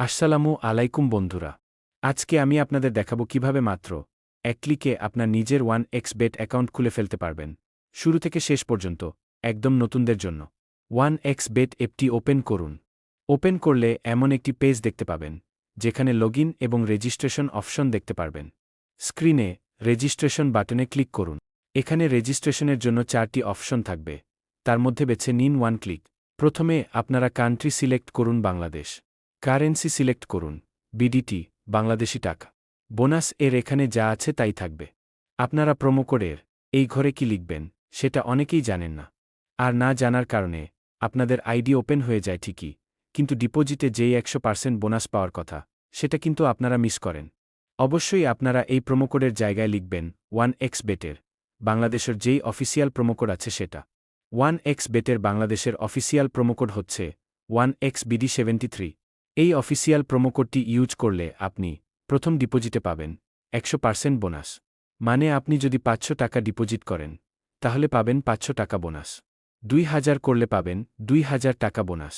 আসসালামু আলাইকুম বন্ধুরা। আজকে আমি আপনাদের দেখাবো কীভাবে মাত্র এক ক্লিকে আপনার নিজের ওয়ান এক্স বেট অ্যাকাউন্ট খুলে ফেলতে পারবেন। শুরু থেকে শেষ পর্যন্ত, একদম নতুনদের জন্য। ওয়ান এক্স বেট অ্যাপটি ওপেন করুন। ওপেন করলে এমন একটি পেজ দেখতে পাবেন, যেখানে লগইন এবং রেজিস্ট্রেশন অপশন দেখতে পারবেন। স্ক্রিনে রেজিস্ট্রেশন বাটনে ক্লিক করুন। এখানে রেজিস্ট্রেশনের জন্য চারটি অপশন থাকবে। তার মধ্যে বেছে নিন ওয়ান ক্লিক। প্রথমে আপনারা কান্ট্রি সিলেক্ট করুন বাংলাদেশ। কারেন্সি সিলেক্ট করুন, বিডিটি, বাংলাদেশি টাকা। বোনাস এর এখানে যা আছে তাই থাকবে। আপনারা প্রোমো কোডের এই ঘরে কি লিখবেন, সেটা অনেকেই জানেন না। আর না জানার কারণে, আপনাদের আইডি ওপেন হয়ে যায় ঠিকই, কিন্তু ডিপোজিটে যেই একশো পার্সেন্ট বোনাস পাওয়ার কথা, সেটা কিন্তু আপনারা মিস করেন। অবশ্যই আপনারা এই প্রোমোকোডের জায়গায় লিখবেন, ওয়ান এক্স বেটের, বাংলাদেশের যেই অফিসিয়াল প্রোমোকোড আছে সেটা। ওয়ান এক্স বেটের বাংলাদেশের অফিসিয়াল প্রোমোকোড হচ্ছে, one X BD seventy three. এই অফিসিয়াল প্রোমোকোডটি ইউজ করলে আপনি প্রথম ডিপোজিটে পাবেন একশো পার্সেন্ট বোনাস। মানে আপনি যদি পাঁচশো টাকা ডিপোজিট করেন, তাহলে পাবেন পাঁচশো টাকা বোনাস। দুই হাজার করলে পাবেন দুই হাজার টাকা বোনাস।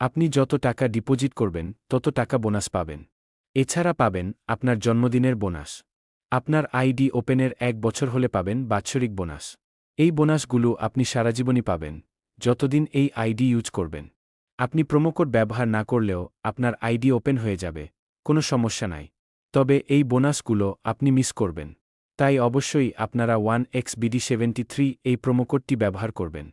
আপনি যত টাকা ডিপোজিট করবেন, তত টাকা বোনাস পাবেন। এছাড়া পাবেন আপনার জন্মদিনের বোনাস। আপনার আইডি ওপেনের এক বছর হলে পাবেন বাৎসরিক বোনাস। এই বোনাসগুলো আপনি সারাজীবনই পাবেন, যতদিন এই আইডি ইউজ করবেন। আপনি প্রোমোকোড ব্যবহার না করলেও আপনার আইডি ওপেন হয়ে যাবে, কোনো সমস্যা নাই। তবে এই বোনাসগুলো আপনি মিস করবেন। তাই অবশ্যই আপনারা one X BD seventy three এই প্রোমোকোডটি ব্যবহার করবেন।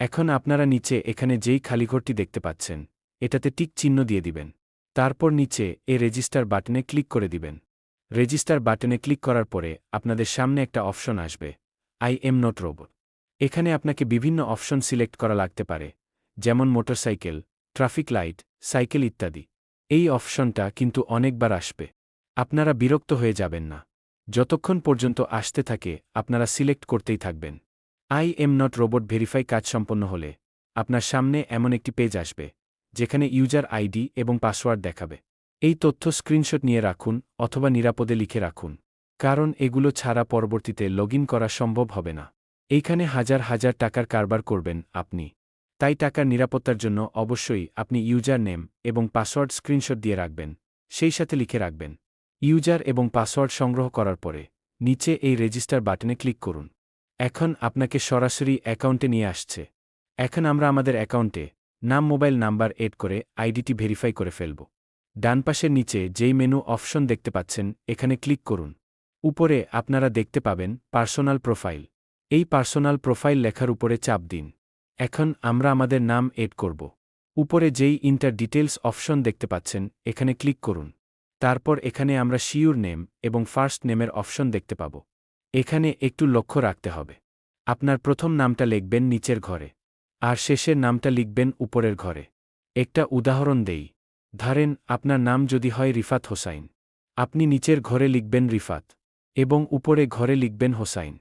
এখন আপনারা নিচে এখানে যেই খালিঘরটি দেখতে পাচ্ছেন, এটাতে টিক চিহ্ন দিয়ে দিবেন। তারপর নিচে এ রেজিস্টার বাটনে ক্লিক করে দিবেন। রেজিস্টার বাটনে ক্লিক করার পরে আপনাদের সামনে একটা অপশন আসবে আই এম নট রোবট এখানে আপনাকে বিভিন্ন অপশন সিলেক্ট করা লাগতে পারে, যেমন মোটরসাইকেল ট্রাফিক লাইট, সাইকেল ইত্যাদি। এই অপশনটা কিন্তু অনেকবার আসবে। আপনারা বিরক্ত হয়ে যাবেন না। যতক্ষণ পর্যন্ত আসতে থাকে, আপনারা সিলেক্ট করতেই থাকবেন। I am not robot verify কাজ সম্পন্ন হলে, আপনার সামনে এমন একটি পেজ আসবে, যেখানে ইউজার আইডি এবং পাসওয়ার্ড দেখাবে। এই তথ্য স্ক্রিনশট নিয়ে রাখুন অথবা নিরাপদে লিখে রাখুন, কারণ এগুলো ছাড়া পরবর্তীতে লগ করা সম্ভব হবে না। এইখানে হাজার হাজার টাকার কারবার করবেন আপনি। তাই টাকার নিরাপত্তার জন্য অবশ্যই আপনি ইউজার নেম এবং পাসওয়ার্ড স্ক্রিনশট দিয়ে রাখবেন, সেই সাথে লিখে রাখবেন, ইউজার এবং পাসওয়ার্ড সংগ্রহ করার পরে, নিচে এই রেজিস্টার বাটনে ক্লিক করুন। এখন আপনাকে সরাসরি অ্যাকাউন্টে নিয়ে আসছে। এখন আমরা আমাদের অ্যাকাউন্টে নাম, মোবাইল নাম্বার এড করে আইডিটি ভেরিফাই করে ফেলব। ডান পাশের নিচে যেই মেনু অপশন দেখতে পাচ্ছেন, এখানে ক্লিক করুন। উপরে আপনারা দেখতে পাবেন পার্সোনাল প্রোফাইল। এই পার্সোনাল প্রোফাইল লেখার উপরে চাপ দিন। এখন আমরা আমাদের নাম এড করব। উপরে যেই ইন্টার ডিটেলস অপশন দেখতে পাচ্ছেন, এখানে ক্লিক করুন। তারপর এখানে আমরা শিওর নেম এবং ফার্স্ট নেমের অপশন দেখতে পাব। এখানে একটু লক্ষ্য রাখতে হবে। আপনার প্রথম নামটা লিখবেন নিচের ঘরে, আর শেষের নামটা লিখবেন উপরের ঘরে। একটা উদাহরণ দেই। ধরেন, আপনার নাম যদি হয় রিফাত হোসাইন। আপনি নিচের ঘরে লিখবেন রিফাত এবং উপরে ঘরে লিখবেন হোসাইন।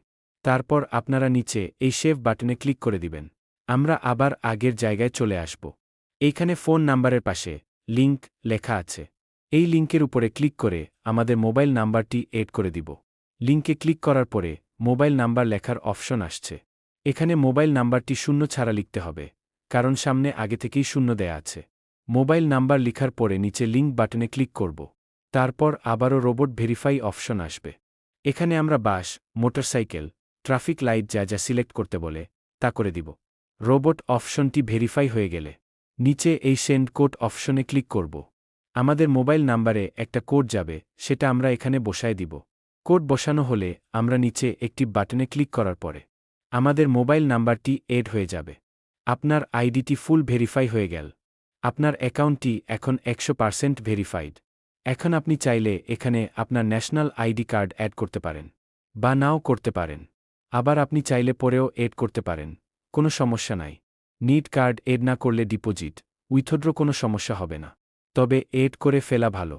তারপর আপনারা নিচে এই সেভ বাটনে ক্লিক করে দিবেন। আমরা আবার আগের জায়গায় চলে আসব। এইখানে ফোন নাম্বারের পাশে লিংক লেখা আছে। এই লিঙ্কের উপরে ক্লিক করে আমাদের মোবাইল নাম্বারটি এড করে দিব। লিঙ্কে ক্লিক করার পরে মোবাইল নাম্বার লেখার অপশন আসছে। এখানে মোবাইল নাম্বারটি শূন্য ছাড়া লিখতে হবে, কারণ সামনে আগে থেকেই শূন্য দেয়া আছে। মোবাইল নাম্বার লিখার পরে নিচে লিঙ্ক বাটনে ক্লিক করব। তারপর আবারও রোবট ভেরিফাই অপশন আসবে। এখানে আমরা বাস, মোটরসাইকেল, ট্রাফিক লাইট যা যা সিলেক্ট করতে বলে তা করে দিব। রোবট অপশনটি ভেরিফাই হয়ে গেলে। নিচে এই সেন্ড কোড অপশনে ক্লিক করব। আমাদের মোবাইল নাম্বারে একটা কোড যাবে, সেটা আমরা এখানে বসায় দিব। কোড বসানো হলে আমরা নিচে একটি বাটনে ক্লিক করার পরে আমাদের মোবাইল নাম্বারটি এড হয়ে যাবে। আপনার আইডিটি ফুল ভেরিফাই হয়ে গেল। আপনার অ্যাকাউন্টটি এখন একশো পার্সেন্ট ভেরিফাইড। এখন আপনি চাইলে এখানে আপনার ন্যাশনাল আইডি কার্ড অ্যাড করতে পারেন, বা নাও করতে পারেন। আবার আপনি চাইলে পরেও এড করতে পারেন। কোনো সমস্যা নাই। নিট কার্ড এড না করলে ডিপোজিট, উইথড্র কোনো সমস্যা হবে না। তবে এড করে ফেলা ভালো।